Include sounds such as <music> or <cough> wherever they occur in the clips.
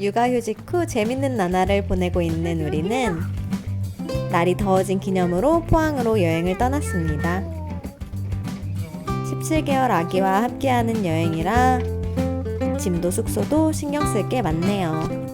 육아휴직 후 재밌는 나날을 보내고 있는 우리는 날이 더워진 기념으로 포항으로 여행을 떠났습니다. 17개월 아기와 함께하는 여행이라 짐도 숙소도 신경 쓸 게 많네요.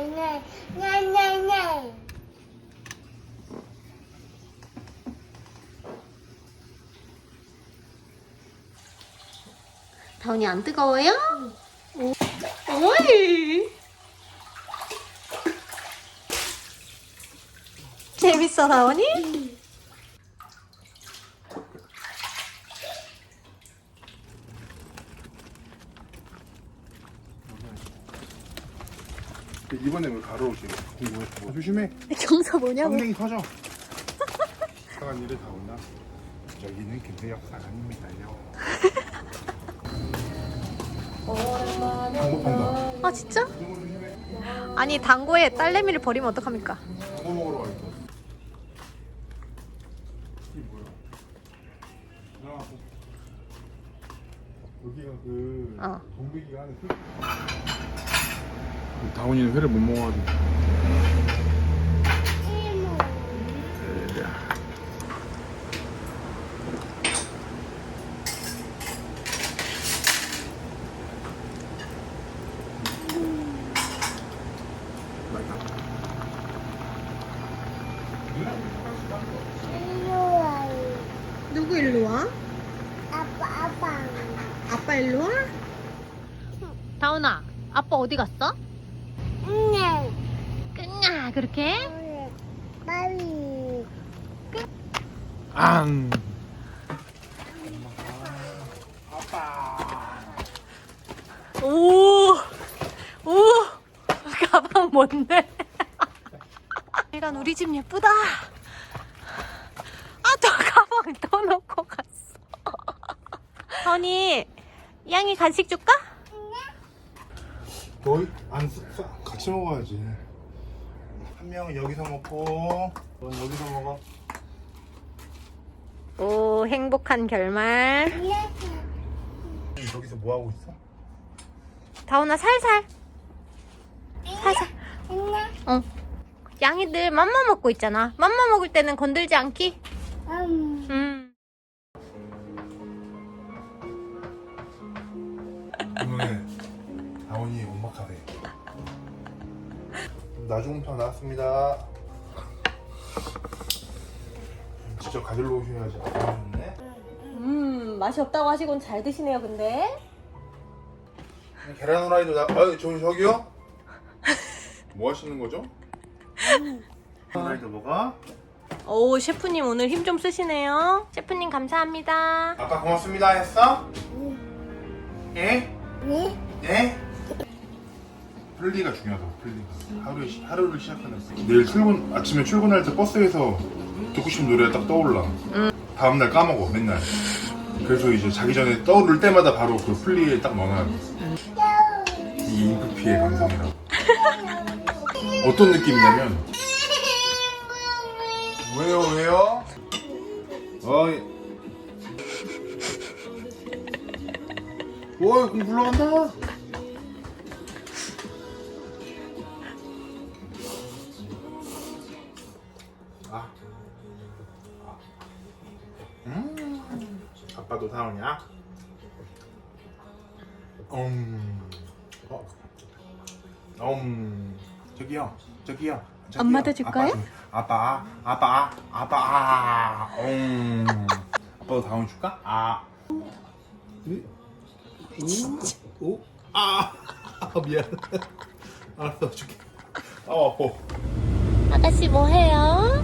다운이 안 뜨거워요? 오. 오이. 재밌어, 다운이? 이번에 왜 가로오시? 궁금했어. 조심해. 경사 뭐냐고. 엉덩이 터져. <laughs> 사간 일을 다 온다. 여기는 김대혁 사장입니다요. 방법한다. 아, 진짜? 아니, 당고에 딸내미를 버리면 어떡합니까? 뭐 먹으러 와 있어? 이게 뭐야? 나와서 여기가 그 어. 동백이가 하는 술. 다운이는 회를 못 먹어가지고. 맛있다. 일로 와요. 누구 일로 와? 아빠 아빠. 아빠 일로 와? 다운아, 아빠 어디 갔어? 응. 끙아, 그렇게? 빨리. 앙. 아빠. 오, 오, 가방 뭔데? <laughs> 이란 우리 집 예쁘다. 아, 또 가방 또 놓고 갔어. <laughs> 선이, 양이 간식 줄까? 너희 안 쓰- 싸- 같이 먹어야지. 한 명은 여기서 먹고, 넌 여기서 먹어. 오, 행복한 결말. 여기서 뭐 하고 있어? 다운아, 살살. 살살. 어. 양이들 맘마 먹고 있잖아. 맘마 먹을 때는 건들지 않기? 음. 음. 나중편 나왔습니다. 직접 가지러 오셔야지. 좋네. 음, 맛이 없다고 하시곤 잘 드시네요, 근데. 계란 후라이도 나. 아, 저 저기요? 뭐 하시는 거죠? 후라이도 먹어. 오, 셰프님 오늘 힘 좀 쓰시네요. 셰프님 감사합니다. 아빠 고맙습니다 했어? 예? 네? 네? 플리가 중요하다. 플리가 하루에 시- 하루를 시작하는 거. 내일 출근 아침에 출근할 때 버스에서 듣고 싶은 노래가 딱 떠올라. 다음 날 까먹어 맨날. 그래서 이제 자기 전에 떠오를 때마다 바로 그 플리에 딱 넣어놔. 이 인프피의 감성이라. 어떤 느낌이냐면 왜요 왜요? 어이. 어이 공 굴러간다. 저기요. 저기요. 저기요. 엄마도 줄까요? 아빠, 아빠, 아빠, 아빠. 음. 아빠도 다운 줄까? 아. 오, 오, 아. 아 미안 알았어 줄게 아 아파 아가씨 뭐 해요?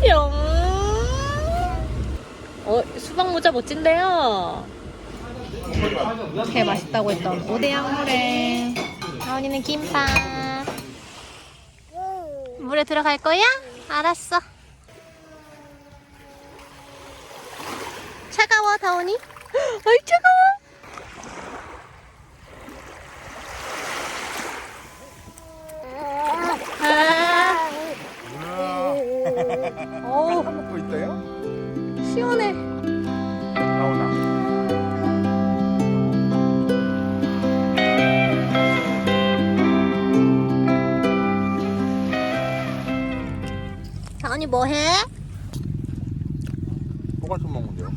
뿅. 어, 수박 모자 멋진데요. 이렇게 맛있다고 했던 오대양 물에 다원이는 김밥. 물에 들어갈 거야? 알았어. 차가워 다원이? <gasps> 아이 차가워. 아, 뭐야 어우 먹고 있다요? 시원해. 다원이 뭐 해? 포갈 좀 먹는데요?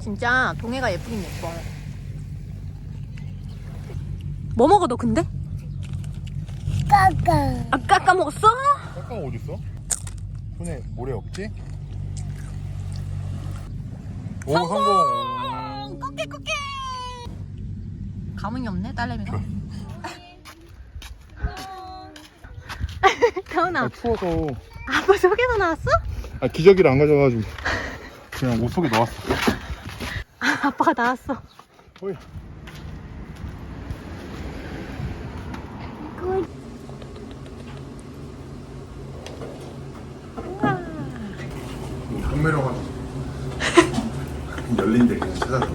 진짜 동해가 예쁘긴 예뻐. 뭐 먹어 너 근데? 까까. 아 까 까 먹었어? 까까 어딨어? 손에 모래 없지? 오 성공 꽃게 꽃게. 감흥이 없네 딸내미가. <laughs> 다원아, 아 추워서 아빠 속에서 나왔어? 아 기저귀를 안 가져가가지고 그냥 옷 속에 넣었어 아, 아빠가 나왔어. 어이. 카메라 가지고 열린 데 그냥 찾아서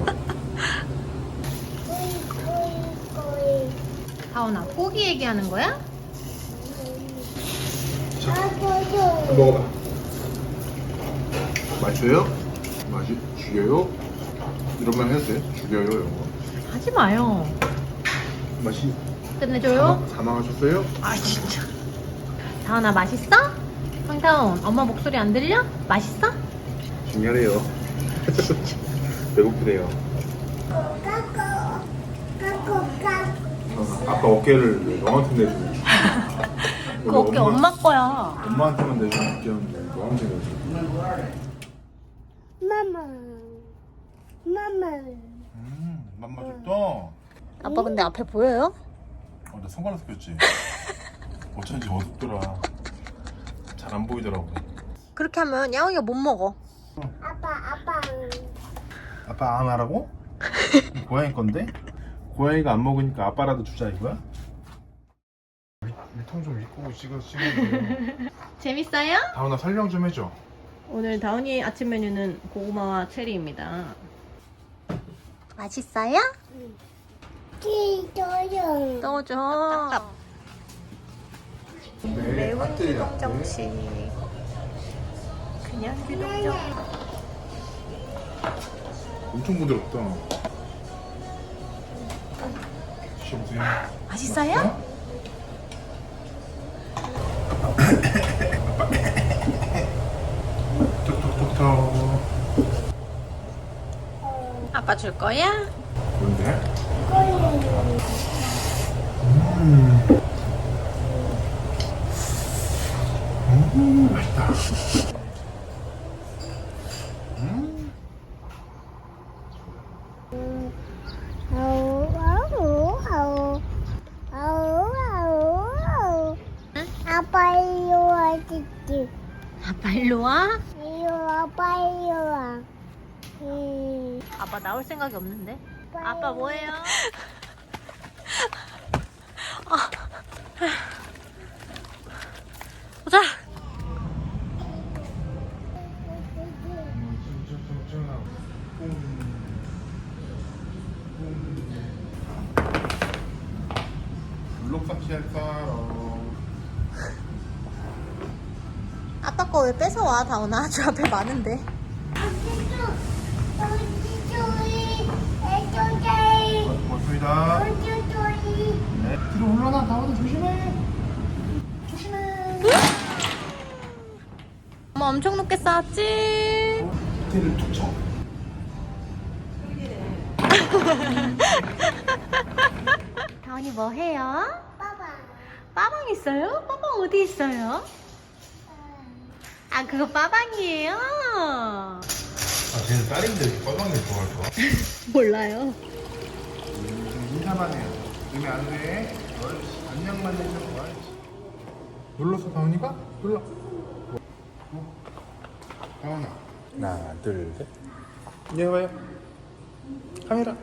다원아, 고기 얘기하는 거야? 아빠도. 먹어봐 맞춰요? 맛이 죽여요? 이런 말 해도 돼? 죽여요 이런 거 하지 마요. 맛이 끝내줘요. 사망하셨어요? 아 진짜. 다원아 맛있어? 황다원, 엄마 목소리 안 들려? 맛있어? 중요해요 배고프네요 까까. 까까. 까. 아빠 어깨를 너한테 내주고 <laughs> 그 어깨 엄마 거야. 엄마한테만 내주는 어깨였는데 너한테 내주고 마마. 마마. 음 맘마 좋다 아빠 근데 앞에 보여요? 어, 나 선글라스 꼈지 <laughs> 어쩐지 어둡더라 잘 안 보이더라고 그렇게 하면 야옹이가 못 먹어. 아빠, 아빠. 아빠 안 하라고? <laughs> 고양이 건데? 고양이가 안 먹으니까 아빠라도 주자 이거야? 통좀 입고 찍어 찍어 <laughs> 재밌어요? 다운아 설명 좀 해줘 오늘 다운이 아침 메뉴는 고구마와 체리입니다. 맛있어요? 기도요. 넣어줘. 매운 기동정식. 그냥 기동정. 엄청 부드럽다 드셔보세요 맛있어요? 아빠 줄 거야? 뭔데? 음, 맛있다. 아우, 아우, 아우. 아우, 아우, 아우. 아빠 이리 와, 찌찌. 아빠 일로 와. 이리 와, 아빠 이리 와. 음, 아빠 나올 생각이 없는데. 아빠 뭐해요? 보자. 블록사치 할 사람 아빠 거 왜 뺏어와 다오나? 저 앞에 많은데. 고맙습니다 네. 뒤로 올라나 다운아 조심해 엄마 엄청 높게 쌓았지? 밑에를 툭 쳐. <laughs> 다원이 뭐 해요? 봐봐. 빠방 있어요? 빠방 어디 있어요? 아 그거 빠방이에요? 아, 쟤는 딸인데 이렇게 뻘망이를 좋아할까? <laughs> 몰라요. 해요. 이면 안 돼. 옳지. 안녕만 해줘. 옳지. 눌렀어, 다운이가? 눌러. 어? 다운아. 하나, 둘, 셋. 이제 봐요. 카메라.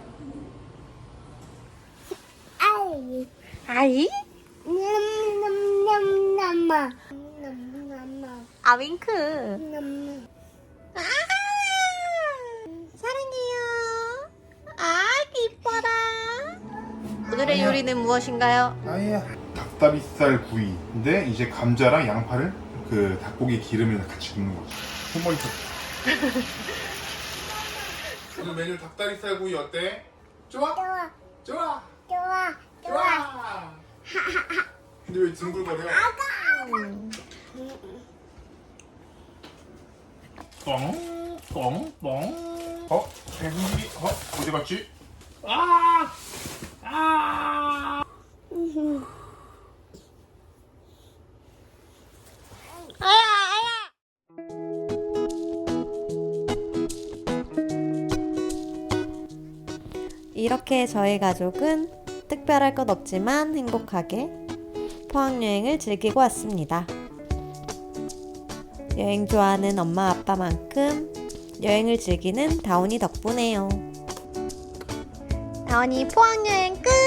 아이. 아이? 냠냠냠냠마. 냠냠냠마. 아 윙크. 냠냠. 오늘의 요리는 무엇인가요? 아야. 닭다리살 구이인데 이제 감자랑 양파를 그 닭고기 기름에 같이 굽는 거지. 손머리 쳤 <laughs> 오늘 메뉴 닭다리살 구이 어때? 좋아? 좋아. 좋아. 좋아. 좋아. <laughs> 근데 왜 뒹굴거려? 뻥, 뻥, 뻥. 어? 배송이 어? 어디 갔지? 아! 아! 이렇게 저희 가족은 특별할 것 없지만 행복하게 포항여행을 즐기고 왔습니다. 여행 좋아하는 엄마 아빠만큼 여행을 즐기는 다운이 덕분에요. 다운이 포항여행 끝!